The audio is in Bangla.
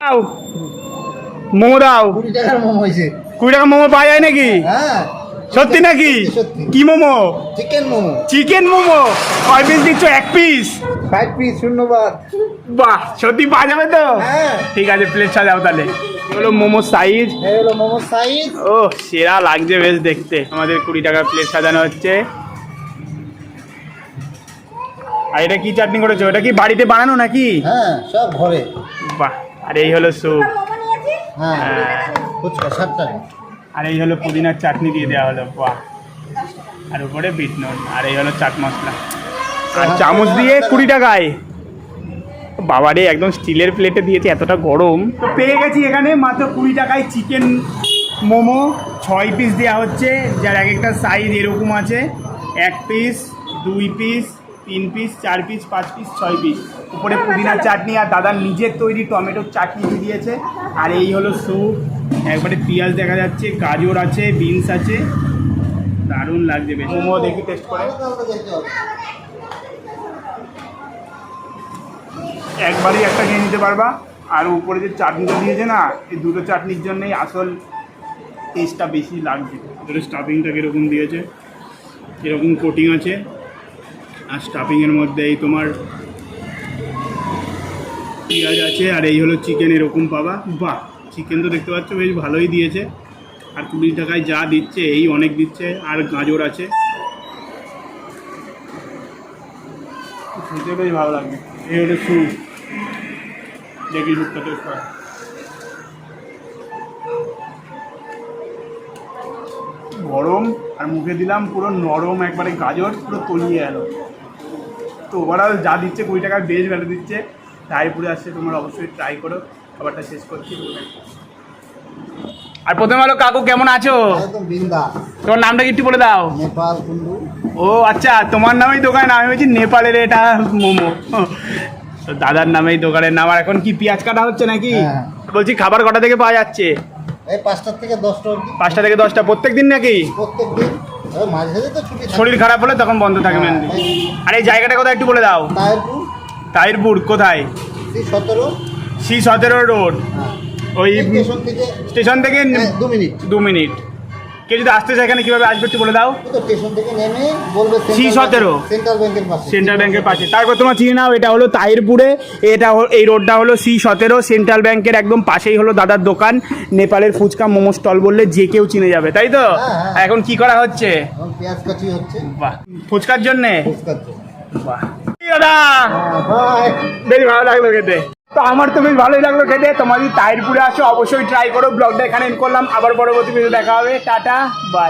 দাও। মোমো দাও। কুড়ি টাকার মোমো হয়েছে। কুড়ি টাকা মোমো পাওয়া যায় নাকি? হ্যাঁ। সত্যি নাকি? কি মোমো? চিকেন মোমো। চিকেন মোমো? কয় পিস দিচ্ছ? এক পিস ফাইভ পিস শূন্যবাদ। বাহ সত্যি পাওয়া যাবে তো? হ্যাঁ। ঠিক আছে প্লেট সাজাও তাহলে। হলো মোমো সাইজ হলো মোমো সাইজ ও সেরা লাগছে বেশ দেখতে। আমাদের কুড়ি টাকার প্লেট সাজানো হচ্ছে। আর এটা কি চাটনি করেছ? এটা কি বাড়িতে বানানো নাকি? হ্যাঁ সব ঘরে। বাহ আর এই হলো স্যুপ। হ্যাঁ হ্যাঁ। ফুচকা আর এই হলো পুদিনার চাটনি দিয়ে দেওয়া হলো বাহ। আর উপরে বিট নুন আর এই হলো চাট মশলা। আর চামচ দিয়ে কুড়ি টাকায়। বাবারে একদম স্টিলের প্লেটে দিয়েছে এতটা গরম। তো পেয়ে গেছি এখানে মাত্র কুড়ি টাকায় চিকেন মোমো। ছয় পিস দেওয়া হচ্ছে যার এক একটা সাইজ এরকম আছে। এক পিস দুই পিস তিন পিস চার পিস পাঁচ পিস ছয় পিস উপরে পুদিনার চাটনি আর দাদার নিজের তৈরি টমেটোর চাটনি দিয়ে দিয়েছে। আর এই হলো স্যুপ। একবারে পেঁয়াজ দেখা যাচ্ছে গাজর আছে বিনস আছে। দারুণ লাগছে বেশ। মোমো দেখি টেস্ট করে। একবারই একটা খেয়ে নিতে পারবা। আর উপরে যে চাটনিটা দিয়েছে না এই দুটো চাটনির জন্যই আসল টেস্টটা বেশি লাগছে। ওদের স্টাফিংটা কীরকম দিয়েছে? এরকম কোটিং আছে? আর স্টাফিংয়ের মধ্যে এই তোমার পেঁয়াজ আছে, আর এই হলো চিকেন এরকম পাবা। বাহ চিকেন তো দেখতে পাচ্ছ বেশ ভালোই দিয়েছে। আর কুড়ি টাকায় যা দিচ্ছে, এই অনেক দিচ্ছে, আর গাজর আছে। খেতে বেশ ভালো লাগবে। এই হলো স্যুপ দেখি স্যুপটা গরম আর মুখে দিলাম পুরো নরম একবারে গাজর পুরো তলিয়ে এলো। তো ওভারঅল যা দিচ্ছে কুড়ি টাকার বেশ ভ্যালু দিচ্ছে রায়পুরে আসছে তোমরা অবশ্যই ট্রাই করো। খাবারটা শেষ করছি। আর প্রথমে হলো কাকু কেমন আছো? তোমার নামটা কি একটু বলে দাও। নেপাল ও আচ্ছা তোমার নামেই দোকান আমি বলছি নেপালের এটা মোমো। দাদার নামেই দোকানের নাম আর এখন কি পেঁয়াজ কাটা হচ্ছে নাকি? হ্যাঁ। বলছি খাবার কটা থেকে পাওয়া যাচ্ছে? এই থেকে দশটা অবধি। পাঁচটা থেকে দশটা প্রত্যেক দিন নাকি প্রত্যেক দিন শরীর খারাপ হলে তখন বন্ধ থাকে মেনলি আর এই জায়গাটা কোথায় একটু বলে দাও? তাহিরপুর তাহিরপুর কোথায়? সতেরো। সি সতেরো রোড। হ্যাঁ। ওই স্টেশন থেকে হ্যাঁ, দু মিনিট। দু মিনিট। কেউ যদি আসতে চায় এখানে কীভাবে আসবে একটু বলে দাও। স্টেশন থেকে নেমে বলবে সি সতেরো। সেন্ট্রাল ব্যাংকের পাশে। সেন্ট্রাল ব্যাংকের পাশে। তারপর তোমার চিনে নাও এটা হলো তাহিরপুরে এটা এই রোডটা হলো সি সতেরো সেন্ট্রাল ব্যাংকের একদম পাশেই হলো দাদার দোকান নেপালের ফুচকা মোমো স্টল বললে যে কেউ চিনে যাবে তাই তো? হ্যাঁ, হ্যাঁ। এখন কি করা হচ্ছে? পেঁয়াজ কাচি হচ্ছে। বাহ ফুচকার জন্যে? ফুচকার জন্য। বাহ। দাদা! বাই বেশ ভালো লাগল খেতে। তো আমার তো বেশ ভালোই লাগল খেতে। তোমার যদি তাইরপুরে আসো, অবশ্যই ট্রাই করো। ব্লগটা এখানে করলাম। আবার পরবর্তী ভিডিও দেখা হবে। Tata bye